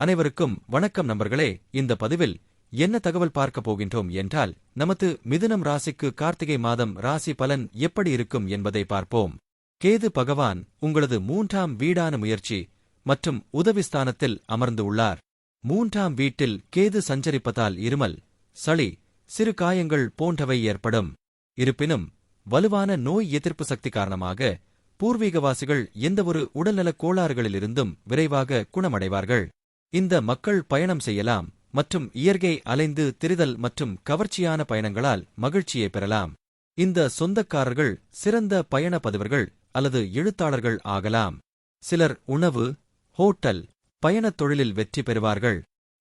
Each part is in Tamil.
அனைவருக்கும் வணக்கம் நண்பர்களே. இந்த பதிவில் என்ன தகவல் பார்க்கப் போகின்றோம் என்றால் நமது மிதுனம் ராசிக்கு கார்த்திகை மாதம் ராசி பலன் எப்படி இருக்கும் என்பதை பார்ப்போம். கேது பகவான் உங்களது மூன்றாம் வீடான முயற்சி மற்றும் உதவிஸ்தானத்தில் அமர்ந்து உள்ளார். மூன்றாம் வீட்டில் கேது சஞ்சரிப்பதால் இருமல் சளி சிறு காயங்கள் போன்றவை ஏற்படும். இருப்பினும் வலுவான நோய் எதிர்ப்பு சக்தி காரணமாக பூர்வீகவாசிகள் எந்தவொரு உடல்நலக் கோளாறுகளிலிருந்தும் விரைவாக குணமடைவார்கள். இந்த மக்கள் பயணம் செய்யலாம் மற்றும் இயற்கை அலைந்து திரிதல் மற்றும் கவர்ச்சியான பயணங்களால் மகிழ்ச்சியை பெறலாம். இந்த சொந்தக்காரர்கள் சிறந்த பயண பதிவர்கள் அல்லது எழுத்தாளர்கள் ஆகலாம். சிலர் உணவு ஹோட்டல் பயணத் தொழிலில் வெற்றி பெறுவார்கள்.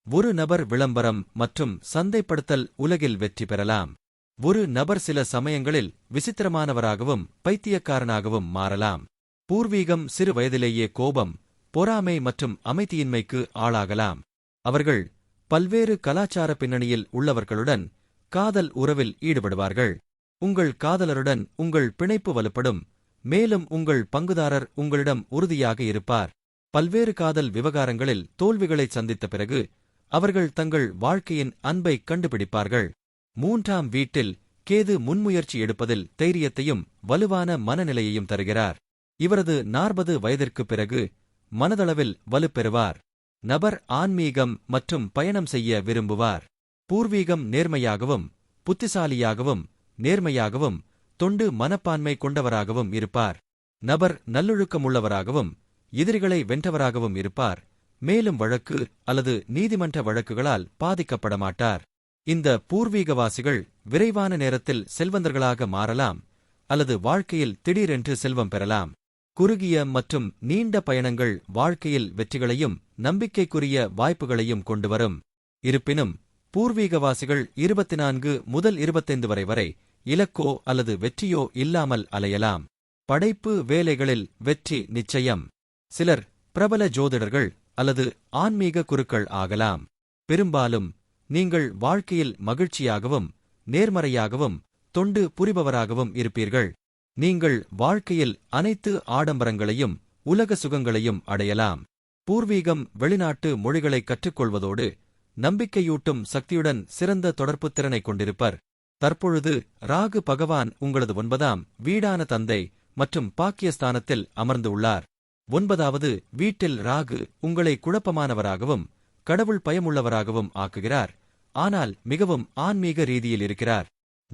ஒரு நபர் விளம்பரம் மற்றும் சந்தைப்படுத்தல் உலகில் வெற்றி பெறலாம். ஒரு நபர் சில சமயங்களில் விசித்திரமானவராகவும் பைத்தியக்காரனாகவும் மாறலாம். பூர்வீகம் சிறு வயதிலேயே கோபம் பொறாமை மற்றும் அமைதியின்மைக்கு ஆளாகலாம். அவர்கள் பல்வேறு கலாச்சார பின்னணியில் உள்ளவர்களுடன் காதல் உறவில் ஈடுபடுவார்கள். உங்கள் காதலருடன் உங்கள் பிணைப்பு வலுப்படும். மேலும் உங்கள் பங்குதாரர் உங்களிடம் உறுதியாக இருப்பார். பல்வேறு காதல் விவகாரங்களில் தோல்விகளை சந்தித்த பிறகு அவர்கள் தங்கள் வாழ்க்கையின் அன்பை கண்டுபிடிப்பார்கள். மூன்றாம் வீட்டில் கேது முன்முயற்சி எடுப்பதில் தைரியத்தையும் வலுவான மனநிலையையும் தருகிறார். இவரது நாற்பது வயதிற்குப் பிறகு மனதளவில் வலுப்பெறுவார். நபர் ஆன்மீகம் மற்றும் பயணம் செய்ய விரும்புவார். பூர்வீகம் நேர்மையாகவும் புத்திசாலியாகவும் நேர்மையாகவும் தொண்டு மனப்பான்மை கொண்டவராகவும் இருப்பார். நபர் நல்லொழுக்கமுள்ளவராகவும் எதிரிகளை வென்றவராகவும் இருப்பார். மேலும் வழக்கு அல்லது நீதிமன்ற வழக்குகளால் பாதிக்கப்பட மாட்டார் இந்த பூர்வீகவாசிகள் விரைவான நேரத்தில் செல்வந்தர்களாக மாறலாம் அல்லது வாழ்க்கையில் திடீரென்று செல்வம் பெறலாம். குறுகிய மற்றும் நீண்ட பயணங்கள் வாழ்க்கையில் வெற்றிகளையும் நம்பிக்கைக்குரிய வாய்ப்புகளையும் கொண்டுவரும். இருப்பினும் பூர்வீகவாசிகள் இருபத்தி நான்கு முதல் இருபத்தைந்து வரை வரை இலக்கோ அல்லது வெற்றியோ இல்லாமல் அலையலாம். படைப்பு வேலைகளில் வெற்றி நிச்சயம். சிலர் பிரபல ஜோதிடர்கள் அல்லது ஆன்மீக குருக்கள் ஆகலாம். பெரும்பாலும் நீங்கள் வாழ்க்கையில் மகிழ்ச்சியாகவும் நேர்மறையாகவும் தொண்டு புரிபவராகவும் இருப்பீர்கள். நீங்கள் வாழ்க்கையில் அனைத்து ஆடம்பரங்களையும் உலக சுகங்களையும் அடையலாம். பூர்வீகம் வெளிநாட்டு மொழிகளை கற்றுக்கொள்வதோடு நம்பிக்கையூட்டும் சக்தியுடன் சிறந்த தொடர்புத் திறனை கொண்டிருப்பர். தற்பொழுது ராகு பகவான் உங்களது ஒன்பதாம் வீடான தந்தை மற்றும் பாக்கியஸ்தானத்தில் அமர்ந்து உள்ளார். ஒன்பதாவது வீட்டில் ராகு உங்களை குழப்பமானவராகவும் கடவுள் பயமுள்ளவராகவும் ஆக்குகிறார். ஆனால் மிகவும் ஆன்மீக ரீதியில் இருக்கிறார்.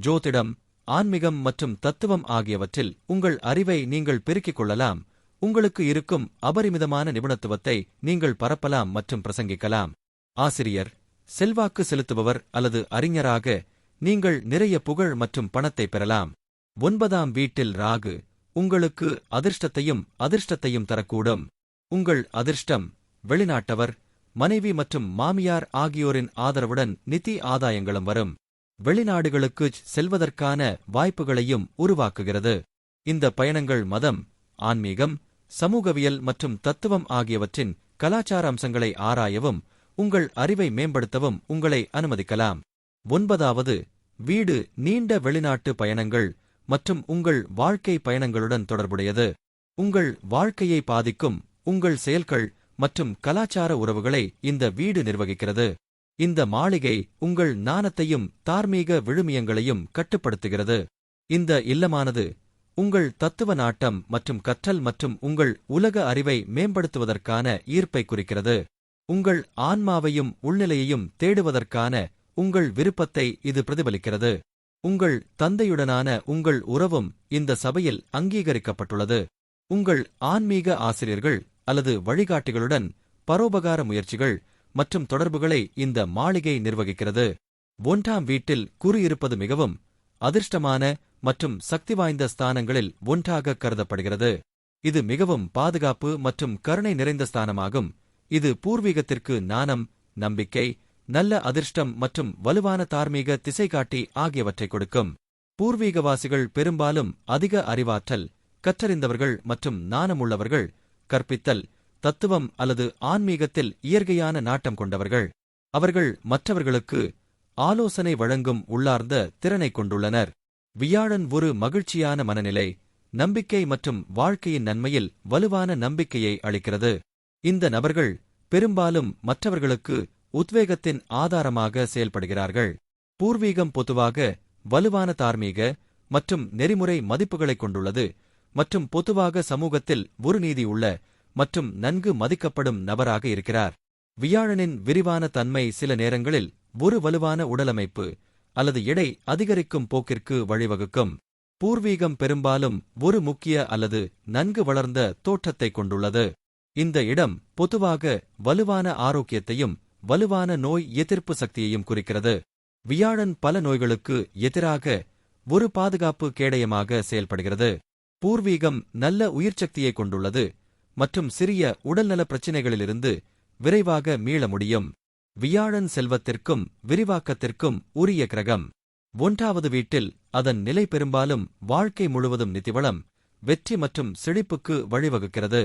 ஜோதிடம் ஆன்மீகம் மற்றும் தத்துவம் ஆகியவற்றில் உங்கள் அறிவை நீங்கள் பெருக்கிக் கொள்ளலாம். உங்களுக்கு இருக்கும் அபரிமிதமான நிபுணத்துவத்தை நீங்கள் பரப்பலாம் மற்றும் பிரசங்கிக்கலாம். ஆசிரியர் செல்வாக்கு செலுத்துபவர் அல்லது அறிஞராக நீங்கள் நிறைய புகழ் மற்றும் பணத்தை பெறலாம். ஒன்பதாம் வீட்டில் ராகு உங்களுக்கு அதிர்ஷ்டத்தையும் அதிர்ஷ்டத்தையும் தரக்கூடும். உங்கள் அதிர்ஷ்டம் வெளிநாட்டவர் மனைவி மற்றும் மாமியார் ஆகியோரின் ஆதரவுடன் நிதி ஆதாயங்களும் வரும். வெளிநாடுகளுக்குச் செல்வதற்கான வாய்ப்புகளையும் உருவாக்குகிறது. இந்த பயணங்கள் மதம் ஆன்மீகம் சமூகவியல் மற்றும் தத்துவம் ஆகியவற்றின் கலாச்சார அம்சங்களை ஆராயவும் உங்கள் அறிவை மேம்படுத்தவும் உங்களை அனுமதிக்கலாம். ஒன்பதாவது வீடு நீண்ட வெளிநாட்டு பயணங்கள் மற்றும் உங்கள் வாழ்க்கை பயணங்களுடன் தொடர்புடையது. உங்கள் வாழ்க்கையை பாதிக்கும் உங்கள் செயல்கள் மற்றும் கலாச்சார உறவுகளை இந்த வீடு நிர்வகிக்கிறது. இந்த மாளிகை உங்கள் நாணத்தையும் தார்மீக விழுமியங்களையும் கட்டுப்படுத்துகிறது. இந்த இல்லமானது உங்கள் தத்துவ நாட்டம் மற்றும் கற்றல் மற்றும் உங்கள் உலக அறிவை மேம்படுத்துவதற்கான ஈர்ப்பை குறிக்கிறது. உங்கள் ஆன்மாவையும் உள்நிலையையும் தேடுவதற்கான உங்கள் விருப்பத்தை இது பிரதிபலிக்கிறது. உங்கள் தந்தையுடனான உங்கள் உறவும் இந்த சபையில் அங்கீகரிக்கப்பட்டுள்ளது. உங்கள் ஆன்மீக ஆசிரியர்கள் அல்லது வழிகாட்டிகளுடன் பரோபகார முயற்சிகள் மற்றும் தொடர்புகளை இந்த மாளிகை நிர்வகிக்கிறது. ஒன்றாம் வீட்டில் குறு இருப்பது மிகவும் அதிர்ஷ்டமான மற்றும் சக்தி வாய்ந்த ஸ்தானங்களில் ஒன்றாக கருதப்படுகிறது. இது மிகவும் பாதுகாப்பு மற்றும் கருணை நிறைந்த ஸ்தானமாகும். இது பூர்வீகத்திற்கு நாணம் நம்பிக்கை நல்ல அதிர்ஷ்டம் மற்றும் வலுவான தார்மீக திசைகாட்டி ஆகியவற்றை கொடுக்கும். பூர்வீகவாசிகள் பெரும்பாலும் அதிக அறிவாற்றல் கற்றறிந்தவர்கள் மற்றும் நாணமுள்ளவர்கள் கற்பித்தல் தத்துவம் அல்லது ஆன்மீகத்தில் இயற்கையான நாட்டம் கொண்டவர்கள். அவர்கள் மற்றவர்களுக்கு ஆலோசனை வழங்கும் உள்ளார்ந்த திறனை கொண்டுள்ளனர். வியாழன் ஒரு மகிழ்ச்சியான மனநிலை நம்பிக்கை மற்றும் வாழ்க்கையின் நன்மையில் வலுவான நம்பிக்கையை அளிக்கிறது. இந்த நபர்கள் பெரும்பாலும் மற்றவர்களுக்கு உத்வேகத்தின் ஆதாரமாக செயல்படுகிறார்கள். பூர்வீகம் பொதுவாக வலுவான தார்மீக மற்றும் நெறிமுறை மதிப்புகளைக் கொண்டுள்ளது மற்றும் பொதுவாக சமூகத்தில் ஒரு நீதி உள்ள மற்றும் நன்கு மதிக்கப்படும் நபராக இருக்கிறார். வியாழனின் விரிவான தன்மை சில நேரங்களில் ஒரு வலுவான உடலமைப்பு அல்லது எடை அதிகரிக்கும் போக்கிற்கு வழிவகுக்கும். பூர்வீகம் பெரும்பாலும் ஒரு முக்கிய அல்லது நன்கு வளர்ந்த தோற்றத்தைக் கொண்டுள்ளது. இந்த இடம் பொதுவாக வலுவான ஆரோக்கியத்தையும் வலுவான நோய் எதிர்ப்பு சக்தியையும் குறிக்கிறது. வியாழன் பல நோய்களுக்கு எதிராக ஒரு பாதுகாப்பு கேடயமாக செயல்படுகிறது. பூர்வீகம் நல்ல உயிர்ச்சக்தியைக் கொண்டுள்ளது. மற்றும் சிறிய உடல்நல பிரச்சினைகளிலிருந்து விரைவாக மீள முடியும். வியாழன் செல்வத்திற்கும் விரிவாக்கத்திற்கும் உரிய கிரகம். ஒன்றாவது வீட்டில் அதன் நிலை பெரும்பாலும் வாழ்க்கை முழுவதும் நிதிவளம் வெற்றி மற்றும் செழிப்புக்கு வழிவகுக்கிறது.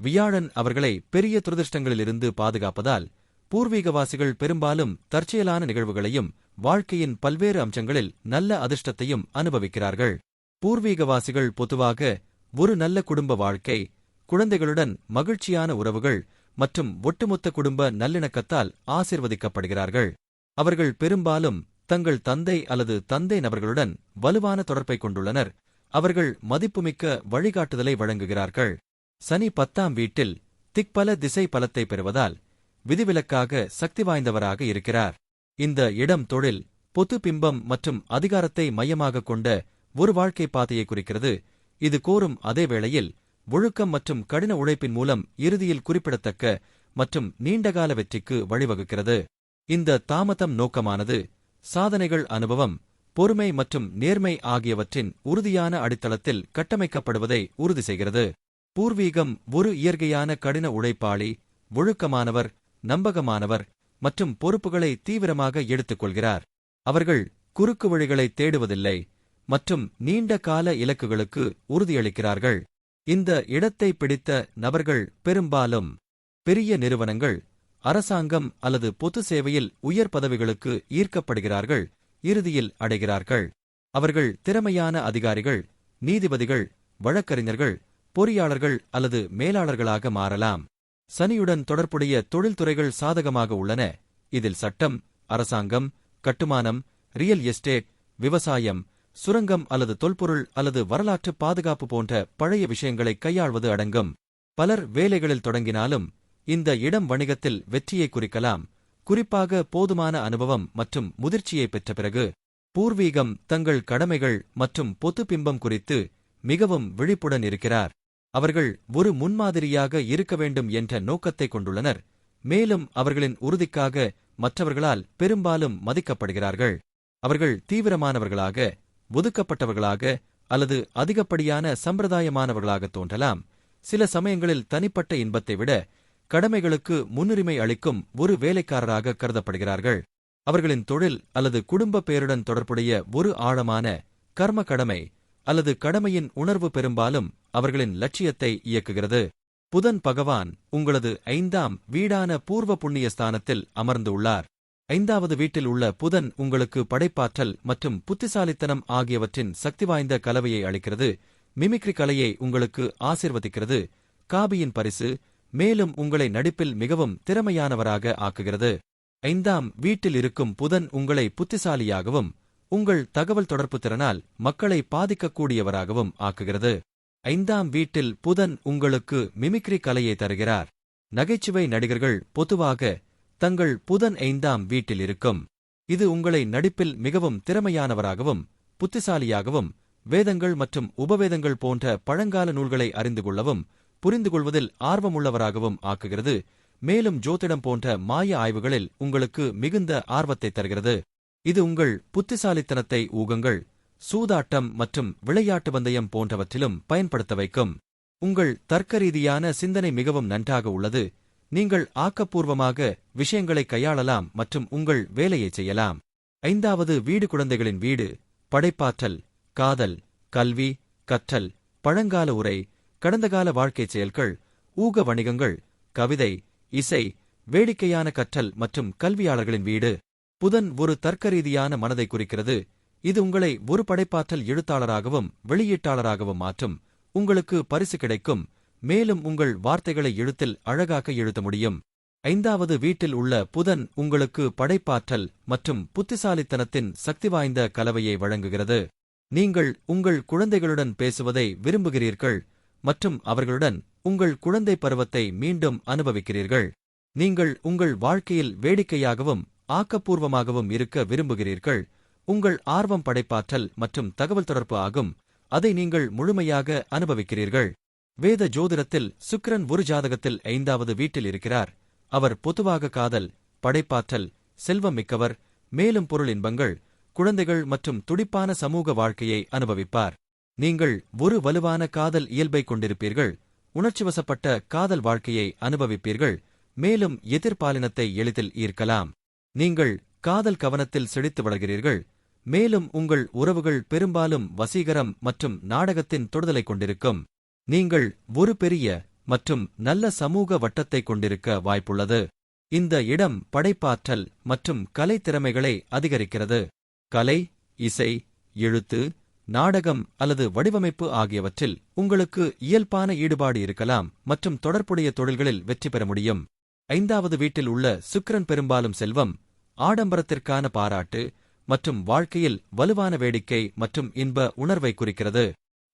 வியாழன் அவர்களை பெரிய துரதிருஷ்டங்களிலிருந்து பாதுகாப்பதால் பூர்வீகவாசிகள் பெரும்பாலும் தற்செயலான நிகழ்வுகளையும் வாழ்க்கையின் பல்வேறு அம்சங்களில் நல்ல அதிர்ஷ்டத்தையும் அனுபவிக்கிறார்கள். பூர்வீகவாசிகள் பொதுவாக ஒரு நல்ல குடும்ப வாழ்க்கை குழந்தைகளுடன் மகிழ்ச்சியான உறவுகள் மற்றும் ஒட்டுமொத்த குடும்ப நல்லிணக்கத்தால் ஆசிர்வதிக்கப்படுகிறார்கள். அவர்கள் பெரும்பாலும் தங்கள் தந்தை அல்லது தந்தை நபர்களுடன் வலுவான தொடர்பைக் கொண்டுள்ளனர். அவர்கள் மதிப்புமிக்க வழிகாட்டுதலை வழங்குகிறார்கள். சனி பத்தாம் வீட்டில் திக்பல திசை பலத்தை பெறுவதால் விதிவிலக்காக சக்தி வாய்ந்தவராக இருக்கிறார். இந்த இடம் தொழில் பொது பிம்பம் மற்றும் அதிகாரத்தை மையமாகக் கொண்ட ஒரு வாழ்க்கை பாதையை குறிக்கிறது. இது கோரும் அதே வேளையில் ஒழுக்கம் மற்றும் கடின உழைப்பின் மூலம் இறுதியில் குறிப்பிடத்தக்க மற்றும் நீண்டகால வெற்றிக்கு வழிவகுக்கிறது. இந்த தாமதம் நோக்கமானது சாதனைகள் அனுபவம் பொறுமை மற்றும் நேர்மை ஆகியவற்றின் உறுதியான அடித்தளத்தில் கட்டமைக்கப்படுவதை உறுதி செய்கிறது. பூர்வீகம் ஒரு இயற்கையான கடின உழைப்பாளி ஒழுக்கமானவர் நம்பகமானவர் மற்றும் பொறுப்புகளை தீவிரமாக எடுத்துக்கொள்கிறார் அவர்கள் குறுக்கு வழிகளை தேடுவதில்லை மற்றும் நீண்ட கால இலக்குகளுக்கு உறுதியளிக்கிறார்கள். இந்த இடத்தை பிடித்த நபர்கள் பெரும்பாலும் பெரிய நிறுவனங்கள் அரசாங்கம் அல்லது பொது சேவையில் உயர் பதவிகளுக்கு ஈர்க்கப்படுகிறார்கள் இறுதியில் அடைகிறார்கள். அவர்கள் திறமையான அதிகாரிகள் நீதிபதிகள் வழக்கறிஞர்கள் பொறியாளர்கள் அல்லது மேலாளர்களாக மாறலாம். சனியுடன் தொடர்புடைய தொழில்துறைகள் சாதகமாக உள்ளன. இதில் சட்டம் அரசாங்கம் கட்டுமானம் ரியல் எஸ்டேட் விவசாயம் சுரங்கம் அல்லது தொல்பொருள் அல்லது வரலாற்று பாதுகாப்பு போன்ற பழைய விஷயங்களை கையாள்வது அடங்கும். பலர் வேலைகளில் தொடங்கினாலும் இந்த இடம் வணிகத்தில் வெற்றியை குறிக்கலாம். குறிப்பாக போதுமான அனுபவம் மற்றும் முதிர்ச்சியை பெற்ற பிறகு பூர்வீகம் தங்கள் கடமைகள் மற்றும் பொது பிம்பம் குறித்து மிகவும் விழிப்புடன் இருக்கிறார். அவர்கள் ஒரு முன்மாதிரியாக இருக்க வேண்டும் என்ற நோக்கத்தைக் கொண்டுள்ளனர். மேலும் அவர்களின் உறுதிக்காக மற்றவர்களால் பெரும்பாலும் மதிக்கப்படுகிறார்கள். அவர்கள் தீவிரமானவர்களாக ஒதுக்கப்பட்டவர்களாக அல்லது அதிகப்படியான சம்பிரதாயமானவர்களாக தோன்றலாம். சில சமயங்களில் தனிப்பட்ட இன்பத்தை விட கடமைகளுக்கு முன்னுரிமை அளிக்கும் ஒரு வேலைக்காரராக கருதப்படுகிறார்கள். அவர்களின் தொழில் அல்லது குடும்ப பேருடன் தொடர்புடைய ஒரு ஆழமான கர்ம கடமை அல்லது கடமையின் உணர்வு பெரும்பாலும் அவர்களின் லட்சியத்தை இயக்குகிறது. புதன் பகவான் உங்களது ஐந்தாம் வீடான பூர்வ புண்ணிய ஸ்தானத்தில் அமர்ந்து உள்ளார். ஐந்தாவது வீட்டில் உள்ள புதன் உங்களுக்கு படைப்பாற்றல் மற்றும் புத்திசாலித்தனம் ஆகியவற்றின் சக்தி வாய்ந்த கலவையை அளிக்கிறது. மிமிக்ரி கலையை உங்களுக்கு ஆசிர்வதிக்கிறது. காபியின் பரிசு மேலும் உங்களை நடிப்பில் மிகவும் திறமையானவராக ஆக்குகிறது. ஐந்தாம் வீட்டில் இருக்கும் புதன் உங்களை புத்திசாலியாகவும் உங்கள் தகவல் தொடர்பு திறனால் மக்களை பாதிக்கக்கூடியவராகவும் ஆக்குகிறது. ஐந்தாம் வீட்டில் புதன் உங்களுக்கு மிமிக்ரி கலையை தருகிறார். நகைச்சுவை நடிகர்கள் பொதுவாக தங்கள் புதன் ஐந்தாம் வீட்டில் இருக்கும் இது உங்களை நடிப்பில் மிகவும் திறமையானவராகவும் புத்திசாலியாகவும் வேதங்கள் மற்றும் உபவேதங்கள் போன்ற பழங்கால நூல்களை அறிந்து கொள்ளவும் புரிந்து கொள்வதில் ஆர்வமுள்ளவராகவும் ஆக்குகிறது. மேலும் ஜோதிடம் போன்ற மாய ஆய்வுகளில் உங்களுக்கு மிகுந்த ஆர்வத்தை தருகிறது. இது உங்கள் புத்திசாலித்தனத்தை ஊகங்கள் சூதாட்டம் மற்றும் விளையாட்டு பந்தயம் போன்றவற்றிலும் பயன்படுத்த வைக்கும். உங்கள் தர்க்க ரீதியான சிந்தனை மிகவும் நன்றாக உள்ளது. நீங்கள் ஆக்கப்பூர்வமாக விஷயங்களை கையாளலாம் மற்றும் உங்கள் வேலையை செய்யலாம். ஐந்தாவது வீடு குழந்தைகளின் வீடு படைப்பாற்றல் காதல் கல்வி கற்றல் பழங்கால உரை கடந்தகால வாழ்க்கை செயல்கள் ஊக வணிகங்கள் கவிதை இசை வேடிக்கையான கற்றல் மற்றும் கல்வியாளர்களின் வீடு. புதன் ஒரு தர்க்க ரீதியான மனதை குறிக்கிறது. இது உங்களை ஒரு படைப்பாற்றல் எழுத்தாளராகவும் வெளியீட்டாளராகவும் மாற்றும். உங்களுக்கு பரிசு கிடைக்கும். மேலும் உங்கள் வார்த்தைகளை எழுத்தில் அழகாக எழுத முடியும். ஐந்தாவது வீட்டில் உள்ள புதன் உங்களுக்கு படைப்பாற்றல் மற்றும் புத்திசாலித்தனத்தின் சக்தி வாய்ந்த கலவையை வழங்குகிறது. நீங்கள் உங்கள் குழந்தைகளுடன் பேசுவதை விரும்புகிறீர்கள் மற்றும் அவர்களுடன் உங்கள் குழந்தை பருவத்தை மீண்டும் அனுபவிக்கிறீர்கள். நீங்கள் உங்கள் வாழ்க்கையில் வேடிக்கையாகவும் ஆக்கப்பூர்வமாகவும் இருக்க விரும்புகிறீர்கள். உங்கள் ஆர்வம் படைப்பாற்றல் மற்றும் தகவல் தொடர்பு ஆகும். அதை நீங்கள் முழுமையாக அனுபவிக்கிறீர்கள். வேத ஜோதிடத்தில் சுக்கிரன் ஒரு ஜாதகத்தில் ஐந்தாவது வீட்டில் இருக்கிறார். அவர் பொதுவாக காதல் படைப்பாற்றல் செல்வம் மிக்கவர் மேலும் பொருள் இன்பங்கள் குழந்தைகள் மற்றும் துடிப்பான சமூக வாழ்க்கையை அனுபவிப்பார். நீங்கள் ஒரு வலுவான காதல் இயல்பை கொண்டிருப்பீர்கள் உணர்ச்சிவசப்பட்ட காதல் வாழ்க்கையை அனுபவிப்பீர்கள் மேலும் எதிர்பாலினத்தை எளிதில் ஈர்க்கலாம். நீங்கள் காதல் கவனத்தில் செழித்து வளர்கிறீர்கள் மேலும் உங்கள் உறவுகள் பெரும்பாலும் வசீகரம் மற்றும் நாடகத்தின் தொடுதலை கொண்டிருக்கும். நீங்கள் ஒரு பெரிய மற்றும் நல்ல சமூக வட்டத்தை கொண்டிருக்க வாய்ப்புள்ளது. இந்த இடம் படைப்பாற்றல் மற்றும் கலை திறமைகளை அதிகரிக்கிறது. கலை இசை எழுத்து நாடகம் அல்லது வடிவமைப்பு ஆகியவற்றில் உங்களுக்கு இயல்பான ஈடுபாடு இருக்கலாம் மற்றும் தொடர்புடைய தொழில்களில் வெற்றி பெற முடியும். ஐந்தாவது வீட்டில் உள்ள சுக்கரன் பெரும்பாலும் செல்வம் ஆடம்பரத்திற்கான பாராட்டு மற்றும் வாழ்க்கையில் வலுவான வேடிக்கை மற்றும் இன்ப உணர்வை குறிக்கிறது.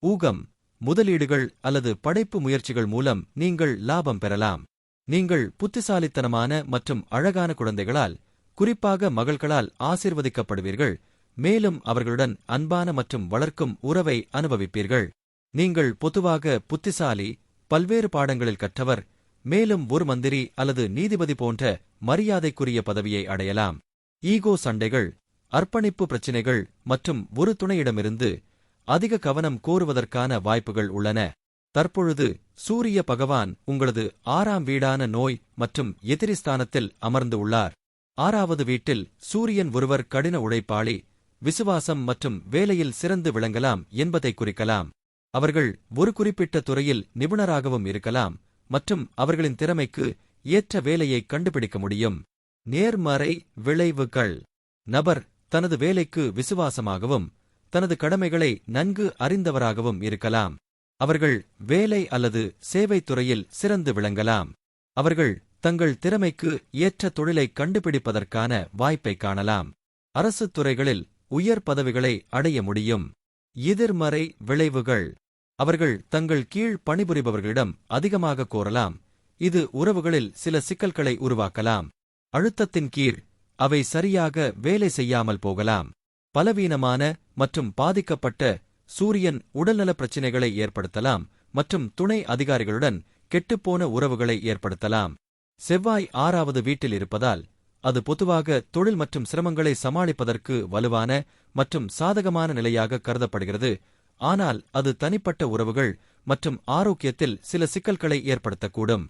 ஊகம் முதலீடுகள் அல்லது படைப்பு முயற்சிகள் மூலம் நீங்கள் லாபம் பெறலாம். நீங்கள் புத்திசாலித்தனமான மற்றும் அழகான குழந்தைகளால் குறிப்பாக மகள்களால் ஆசிர்வதிக்கப்படுவீர்கள். மேலும் அவர்களுடன் அன்பான மற்றும் வளர்க்கும் உறவை அனுபவிப்பீர்கள். நீங்கள் பொதுவாக புத்திசாலி பல்வேறு பாடங்களில் கற்றவர் மேலும் ஒரு மந்திரி அல்லது நீதிபதி போன்ற மரியாதைக்குரிய பதவியை அடையலாம். ஈகோ சண்டைகள் அர்ப்பணிப்பு பிரச்சினைகள் மற்றும் ஒரு துணையிடமிருந்து அதிக கவனம் கோருவதற்கான வாய்ப்புகள் உள்ளன. தற்பொழுது சூரிய பகவான் உங்களது ஆறாம் வீடான நோய் மற்றும் எதிரிஸ்தானத்தில் அமர்ந்து உள்ளார். ஆறாவது வீட்டில் சூரியன் ஒருவர் கடின உழைப்பாளி விசுவாசம் மற்றும் வேலையில் சிறந்து விளங்கலாம் என்பதை குறிக்கலாம். அவர்கள் ஒரு குறிப்பிட்ட துறையில் நிபுணராகவும் இருக்கலாம் மற்றும் அவர்களின் திறமைக்கு ஏற்ற வேலையை கண்டுபிடிக்க முடியும். நேர்மறை விளைவுகள். நபர் தனது வேலைக்கு விசுவாசமாகவும் தனது கடமைகளை நன்கு அறிந்தவராகவும் இருக்கலாம். அவர்கள் வேலை அல்லது சேவைத் துறையில் சிறந்து விளங்கலாம். அவர்கள் தங்கள் திறமைக்கு ஏற்ற தொழிலை கண்டுபிடிப்பதற்கான வாய்ப்பை காணலாம். அரசு துறைகளில் உயர் பதவிகளை அடைய முடியும். எதிர்மறை விளைவுகள். அவர்கள் தங்கள் கீழ் பணிபுரிபவர்களிடம் அதிகமாக கோரலாம். இது உறவுகளில் சில சிக்கல்களை உருவாக்கலாம். அழுத்தத்தின் கீழ் அவை சரியாக வேலை செய்யாமல் போகலாம். பலவீனமான மற்றும் பாதிக்கப்பட்ட சூரியன் உடல்நலப் பிரச்சினைகளை ஏற்படுத்தலாம் மற்றும் துணை அதிகாரிகளுடன் கெட்டுப்போன உறவுகளை ஏற்படுத்தலாம். செவ்வாய் ஆறாவது வீட்டில் இருப்பதால் அது பொதுவாக தொழில் மற்றும் சிரமங்களை சமாளிப்பதற்கு வலுவான மற்றும் சாதகமான நிலையாக கருதப்படுகிறது. ஆனால் அது தனிப்பட்ட உறவுகள் மற்றும் ஆரோக்கியத்தில் சில சிக்கல்களை ஏற்படுத்தக்கூடும்.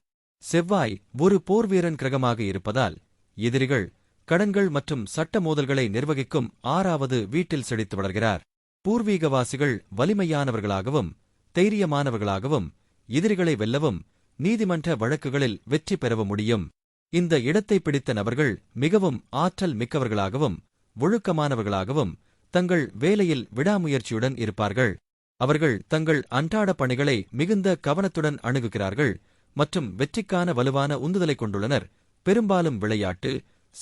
செவ்வாய் ஒரு போர்வீரன் கிரகமாக இருப்பதால் எதிரிகள் கடன்கள் மற்றும் சட்ட மோதல்களை நிர்வகிக்கும் ஆறாவது வீட்டில் செழித்து வளர்கிறார். பூர்வீகவாசிகள் வலிமையானவர்களாகவும் தைரியமானவர்களாகவும் எதிரிகளை வெல்லவும் நீதிமன்ற வழக்குகளில் வெற்றி பெறவும் முடியும். இந்த இடத்தை பிடித்த நபர்கள் மிகவும் ஆற்றல் மிக்கவர்களாகவும் ஒழுக்கமானவர்களாகவும் தங்கள் வேலையில் விடாமுயற்சியுடன் இருப்பார்கள். அவர்கள் தங்கள் அன்றாட பணிகளை மிகுந்த கவனத்துடன் அணுகுகிறார்கள் மற்றும் வெற்றிக்கான வலுவான உந்துதலை கொண்டுள்ளனர். பெரும்பாலும் விளையாட்டு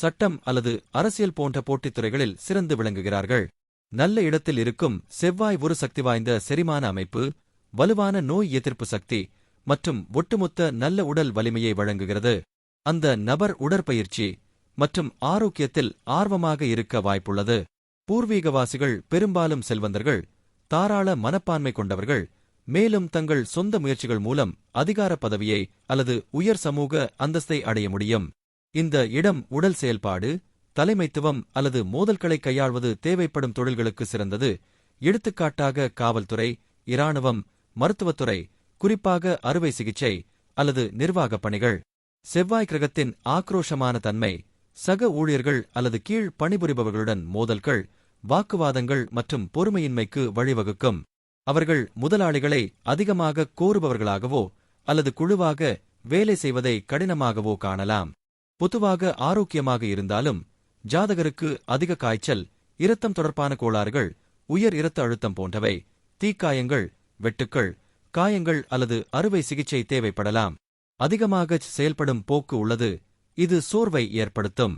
சட்டம் அல்லது அரசியல் போன்ற போட்டித் துறைகளில் சிறந்து விளங்குகிறார்கள். நல்ல இடத்தில் இருக்கும் செவ்வாய் ஒரு சக்தி வாய்ந்த செரிமான அமைப்பு வலுவான நோய் எதிர்ப்பு சக்தி மற்றும் ஒட்டுமொத்த நல்ல உடல் வலிமையை வழங்குகிறது. அந்த நபர் உடற்பயிற்சி மற்றும் ஆரோக்கியத்தில் ஆர்வமாக இருக்க வாய்ப்புள்ளது. பூர்வீகவாசிகள் பெரும்பாலும் செல்வந்தர்கள் தாராள மனப்பான்மை கொண்டவர்கள் மேலும் தங்கள் சொந்த முயற்சிகள் மூலம் அதிகார பதவியை அல்லது உயர் சமூக அந்தஸ்தை அடைய முடியும். இந்த இடம் உடல் செயல்பாடு தலைமைத்துவம் அல்லது மோதல்களை கையாள்வது தேவைப்படும் தொழில்களுக்கு சிறந்தது. எடுத்துக்காட்டாக காவல்துறை இராணுவம் மருத்துவத்துறை குறிப்பாக அறுவை சிகிச்சை அல்லது நிர்வாகப் பணிகள். செவ்வாய் கிரகத்தின் ஆக்ரோஷமான தன்மை சக ஊழியர்கள் அல்லது கீழ் பணிபுரிபவர்களுடன் மோதல்கள் வாக்குவாதங்கள் மற்றும் பொறுமையின்மைக்கு வழிவகுக்கும். அவர்கள் முதலாளிகளை அதிகமாக கோருபவர்களாகவோ அல்லது குழுவாக வேலை செய்வதை கடினமாகவோ காணலாம். பொதுவாக ஆரோக்கியமாக இருந்தாலும் ஜாதகருக்கு அதிக காய்ச்சல் இரத்தம் தொடர்பான கோளாறுகள் உயர் இரத்த அழுத்தம் போன்றவை தீக்காயங்கள் வெட்டுக்கள் காயங்கள் அல்லது அறுவை சிகிச்சை தேவைப்படலாம். அதிகமாக செயல்படும் போக்கு உள்ளது. இது சோர்வை ஏற்படுத்தும்.